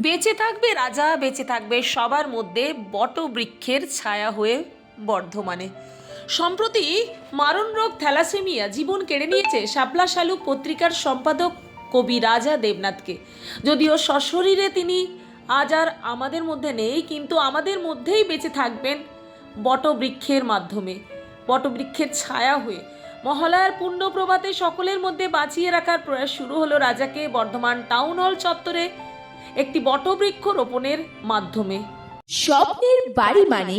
বেঁচে থাকবে রাজা, বেঁচে থাকবে সবার মধ্যে বটবৃক্ষের ছায়া হয়ে বর্ধমানে। সম্প্রতি মারণ রোগ থ্যালাসেমিয়া জীবন কেড়ে নিয়েছে শাপলা শালুক পত্রিকার সম্পাদক কবি রাজা দেবনাথকে। যদিও সশরীরে তিনি আজ আর আমাদের মধ্যে নেই, কিন্তু আমাদের মধ্যেই বেঁচে থাকবেন বটবৃক্ষের মাধ্যমে। বটবৃক্ষের ছায়া হয়ে মহালয়ার পূর্ণ প্রভাতে সকলের মধ্যে বাঁচিয়ে রাখার প্রয়াস শুরু হলো রাজাকে বর্ধমান টাউন হল চত্বরে একটি বটবৃক্ষ রোপণের মাধ্যমে। স্বপ্নের বাড়ি মানে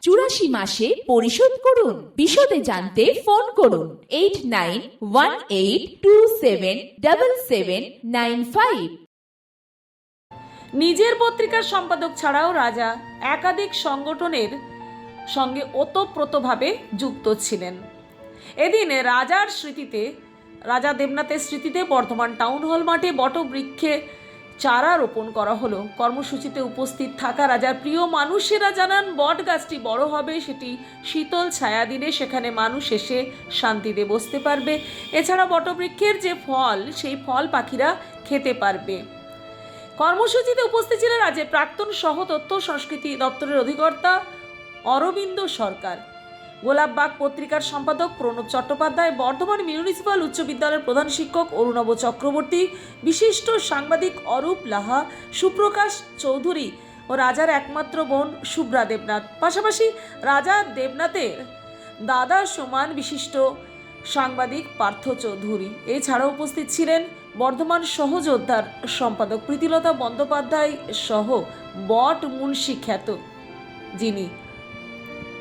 চুরাশি মাসে পরিশোধ করুন। বিশদে জানতে ফোন করুন। Eight nine one eight two seven double seven nine five. নিজের পত্রিকার সম্পাদক ছাড়াও রাজা একাধিক সংগঠনের সঙ্গে ওতপ্রোতভাবে যুক্ত ছিলেন। এদিন রাজার স্মৃতিতে, রাজা দেবনাথের স্মৃতিতে বর্ধমান টাউন হল মাঠে বটবৃক্ষে চারা রোপণ করা হলো। কর্মসূচিতে উপস্থিত থাকা রাজার প্রিয় মানুষেরা জানান, বট গাছটি বড় হবে, সেটি শীতল ছায়া দিনে সেখানে মানুষ এসে শান্তিতে বসতে পারবে। এছাড়া বটবৃক্ষের যে ফল, সেই ফল পাখিরা খেতে পারবে। কর্মসূচিতে উপস্থিত ছিলেন রাজ্যের প্রাক্তন সহ তথ্য সংস্কৃতি দপ্তরের অধিকর্তা অরবিন্দ সরকার। গোলাপবাগ পত্রিকার সম্পাদক প্রণব চট্টোপাধ্যায়, বর্ধমান মিউনিসিপাল উচ্চ বিদ্যালয়ের প্রধান শিক্ষক অরুণব চক্রবর্তী, বিশিষ্ট সাংবাদিক অরূপ লাহা, সুপ্রকাশ চৌধুরী ও রাজার একমাত্র বোন শুভ্রা দেবনাথ। পাশাপাশি রাজা দেবনাথের দাদা সমান বিশিষ্ট সাংবাদিক পার্থ চৌধুরী। এছাড়াও উপস্থিত ছিলেন বর্ধমান সহযোদ্ধার সম্পাদক প্রীতিলতা বন্দ্যোপাধ্যায় সহ বট মুন্সি খ্যাত যিনি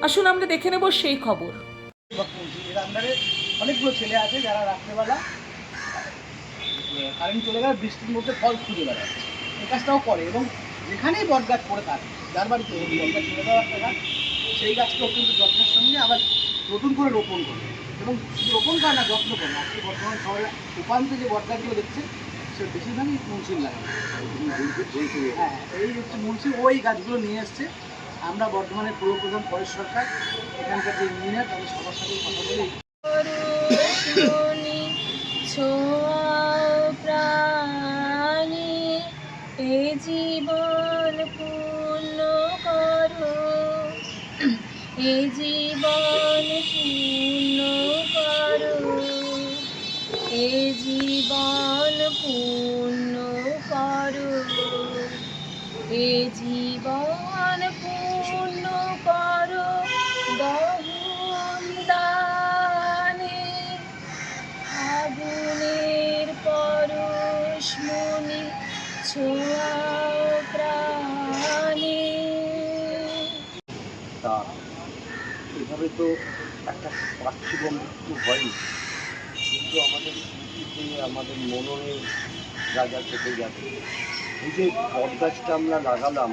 আসুন আমরা দেখে নেব সেই খবর। এর আন্ডারে অনেকগুলো ছেলে আছে যারা রাত্রেবেলা কারেন্ট চলে গেলে বৃষ্টির মধ্যে ফল খুঁজে বেড়ায়। এই কাজটাও করে এবং যেখানেই বট গাছ পড়ে থাকে যার বাড়িতে হোক, বট গাছ চলে যাওয়ার একটা গাছ সেই গাছটাও কিন্তু যত্নের সঙ্গে আবার নতুন করে রোপণ করে এবং রোপণ করে না যত্ন করে আজকে বর্তমান শহরে উপান্তে যে বট গাছগুলো দেখছেন সে বেশিরভাগই মুন্সির লাগে হ্যাঁ এই হচ্ছে মুন্সি ওই গাছগুলো নিয়ে এসছে। আমরা বর্ধমানের পৌর প্রধান পরেশ সরকার, এখানকার যে ইঞ্জিনিয়ার, তাদের সবার সাথে কথা বলে। এ জীবন পূর্ণ করো। এ জীবন পূর্ণ করো। এ জীবন পূর্ণ করো। এ জীবন পূর্ণ করো দহন দানে আগুনের পরশ মনি প্রাণে। তা, এভাবে তো একটা পার্থিব মৃত্যু হয়নি। কিন্তু আমাদের স্মৃতিতে, আমাদের মননে রাজা থেকে যাবে এই যে বটগাছটা আমরা লাগালাম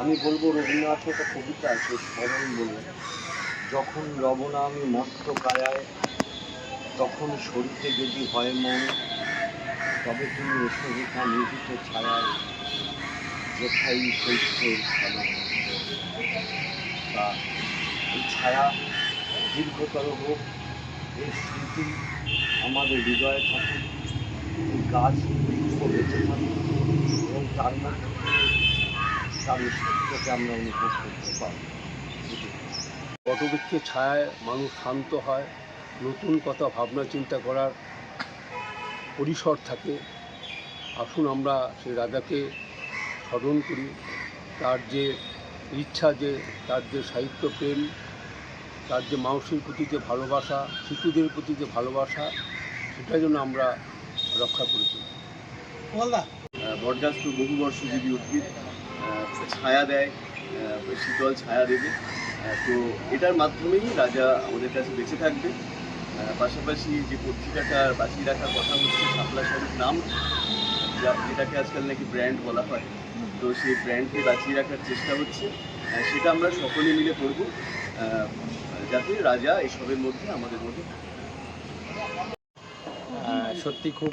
আমি বলব রবীন্দ্রনাথের একটা কবিতা আছে, স্মরণ বলে। যখন লবণা আমি মত্ত কায়ায়, তখন শরীরে যদি হয় মন, তবে তুমি এসো রেখা নির্দিত ছায়ায় যেথাই শৈত্যের খেলা এই ছায়া দীর্ঘতর হোক, এই স্মৃতি আমাদের হৃদয়ে থাকুক, এই গাছ বেঁচে থাকুক, এবং তার মধ্যে সত্যকে আমরা অনুভব করতে পারি বটবৃক্ষের ছায়ায় মানুষ শান্ত হয় নতুন কথা ভাবনা চিন্তা করার পরিসর থাকে। আসুন আমরা সেই রাজাকে স্মরণ করি। তার যে ইচ্ছা যে তার যে সাহিত্য প্রেম তার যে মানুষের প্রতি যে ভালোবাসা শিশুদের প্রতি যে ভালোবাসা সেটা যেন আমরা রক্ষা করেছি। চলি বলদা বটগাছ বহু বর্ষজীবী উদ্ভিদ ছায়া দেয় শীতল ছায়া দেবে। তো এটার মাধ্যমেই রাজা আমাদের কাছে বেঁচে থাকবে। পাশাপাশি যে পত্রিকাটা বাঁচিয়ে রাখার কথা হচ্ছে শাপলা স্বরূপ নাম, যা- যেটাকে আজকাল নাকি ব্র্যান্ড বলা হয়। তো সেই ব্র্যান্ডকে বাঁচিয়ে রাখার চেষ্টা হচ্ছে। সেটা আমরা সকলে মিলে করব। যাতে রাজা এসবের মধ্যে আমাদের মধ্যে সত্যি খুব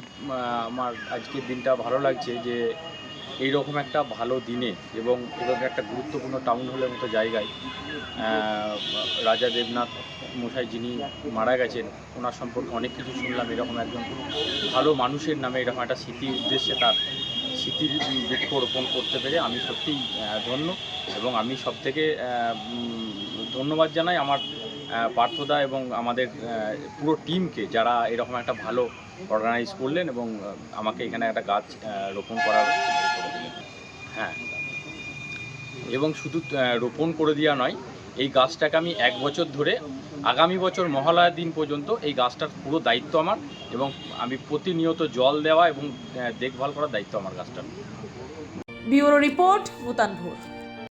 আমার আজকের দিনটা ভালো লাগছে যে এই রকম একটা ভালো দিনে এবং এরকম একটা গুরুত্বপূর্ণ টাউন হলের মতো জায়গায় রাজা দেবনাথ মশাই যিনি মারা গেছেন, ওনার সম্পর্কে অনেক কিছু শুনলাম এরকম একজন ভালো মানুষের নামে এরকম একটা স্মৃতি উদ্দেশ্যে তার স্মৃতির বৃক্ষ রোপণ করতে পেরে আমি সত্যিই ধন্য এবং আমি সব থেকে ধন্যবাদ জানাই আমার পার্থদা এবং আমাদের পুরো টিমকে যারা এরকম একটা ভালো অর্গানাইজ করলেন এবং আমাকে এখানে একটা গাছ রোপণ করার। হ্যাঁ। এবং শুধু রোপণ করে দেওয়া নয়, এই গাছটাকে আমি এক বছর ধরে, আগামী বছর মহালয়ার দিন পর্যন্ত এই গাছটার পুরো দায়িত্ব আমার এবং আমি প্রতিনিয়ত জল দেওয়া এবং দেখভাল করার দায়িত্ব আমার গাছটার। ব্যুরো রিপোর্ট, ভূতান ভোর।